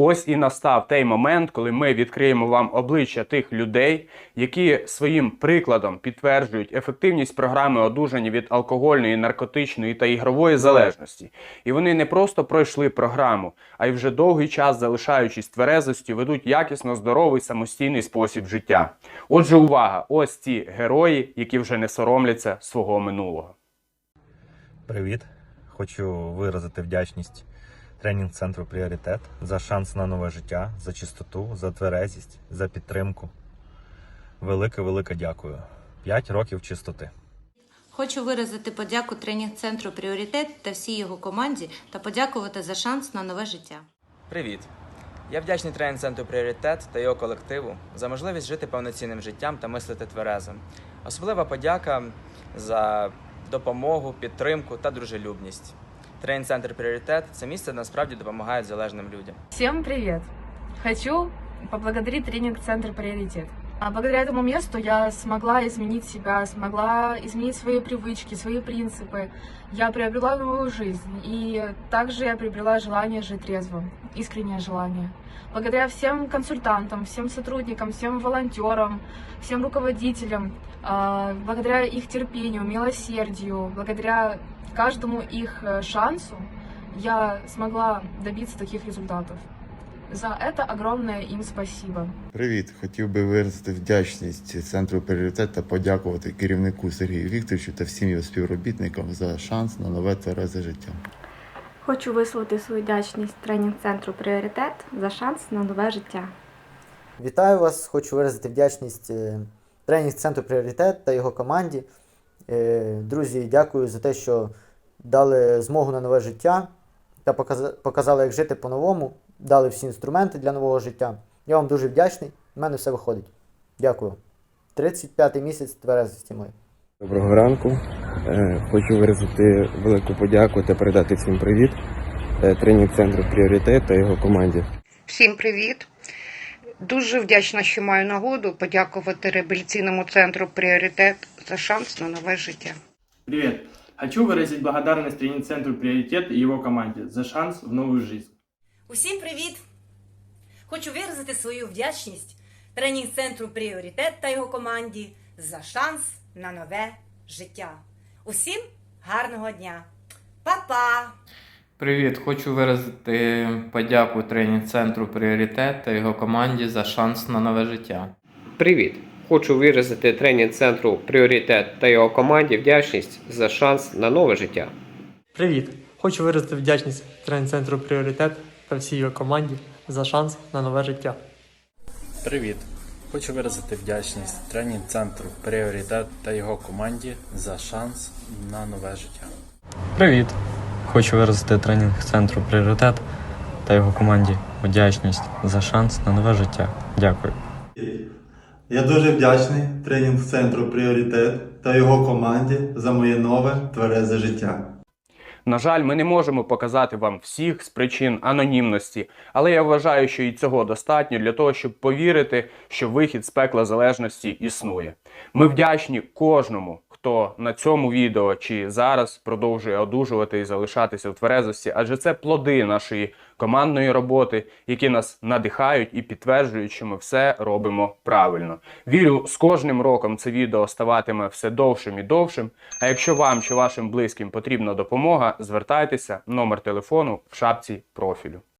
Ось і настав той момент, коли ми відкриємо вам обличчя тих людей, які своїм прикладом підтверджують ефективність програми одужання від алкогольної, наркотичної та ігрової залежності. І вони не просто пройшли програму, а й вже довгий час, залишаючись тверезостю, ведуть якісно здоровий самостійний спосіб життя. Отже, увага! Ось ці герої, які вже не соромляться свого минулого. Привіт! Хочу виразити вдячність тренінг центру Пріоритет за шанс на нове життя, за чистоту, за тверезість, за підтримку. Велике, велике дякую. П'ять років чистоти. Хочу виразити подяку тренінг-центру Пріоритет та всій його команді та подякувати за шанс на нове життя. Привіт! Я вдячний тренінг-центру Пріоритет та його колективу за можливість жити повноцінним життям та мислити тверезо. Особлива подяка за допомогу, підтримку та дружелюбність. Тренінг-центр Пріоритет це місце, де насправді допомагають залежним людям. Всем привет! Хочу поблагодарить тренинг-центр «Приоритет». А Благодаря этому месту я смогла изменить себя, смогла изменить свои привычки, свои принципы. Я приобрела новую жизнь, и также я приобрела желание жить трезво, искреннее желание. Благодаря всем консультантам, всем сотрудникам, всем волонтерам, всем руководителям, а, благодаря их терпению, милосердию, благодаря каждому их э, шансу, я смогла добиться таких результатов. За это огромное им спасибо. Привіт! Хотів би виразити вдячність центру пріоритет та подякувати керівнику Сергію Вікторовичу та всім його співробітникам за шанс на нове тверезе життя. Хочу висловити свою вдячність тренінг-центру Пріоритет за шанс на нове життя. Вітаю вас! Хочу виразити вдячність е, тренінг-центру Пріоритет та його команді. Е, Друзі, дякую за те, що дали змогу на нове життя та показали, як жити по-новому, дали всі інструменти для нового життя. Я вам дуже вдячний. У мене все виходить. Дякую. 35-й місяць тверезості моєї. Доброго ранку. Е, Хочу виразити велику подяку та передати всім привіт е, тренінг-центру Пріоритет та його команді. Всім привіт! Дуже вдячна, що маю нагоду подякувати реабілітаційному центру Пріоритет за шанс на нове життя. Привет! Хочу выразить благодарность тренинг-центру «Приоритет» и его команде за шанс в новую жизнь. Усім привіт! Хочу виразити свою вдячність тренінг-центру Пріоритет та його команді за шанс на нове життя. Усім гарного дня! Па-па! Привіт! Хочу виразити подяку тренінг-центру Пріоритет та його команді за шанс на нове життя. Привіт! Хочу виразити тренінг-центру Пріоритет та його команді вдячність за шанс на нове життя. Привіт! Хочу виразити вдячність тренінг-центру Пріоритет та всій його команді за шанс на нове життя. Привіт! Хочу виразити вдячність тренінг центру Пріоритет та його команді за шанс на нове життя. Привіт! Хочу виразити тренінг центру Пріоритет та його команді вдячність за шанс на нове життя. Дякую. Я дуже вдячний тренінг-центру Пріоритет та його команді за моє нове тверезе життя. На жаль, ми не можемо показати вам всіх з причин анонімності, але я вважаю, що і цього достатньо для того, щоб повірити, що вихід з пекла залежності існує. Ми вдячні кожному, хто на цьому відео чи зараз продовжує одужувати і залишатися в тверезості, адже це плоди нашої командної роботи, які нас надихають і підтверджують, що ми все робимо правильно. Вірю, з кожним роком це відео ставатиме все довшим і довшим. А якщо вам чи вашим близьким потрібна допомога, звертайтеся, номер телефону в шапці профілю.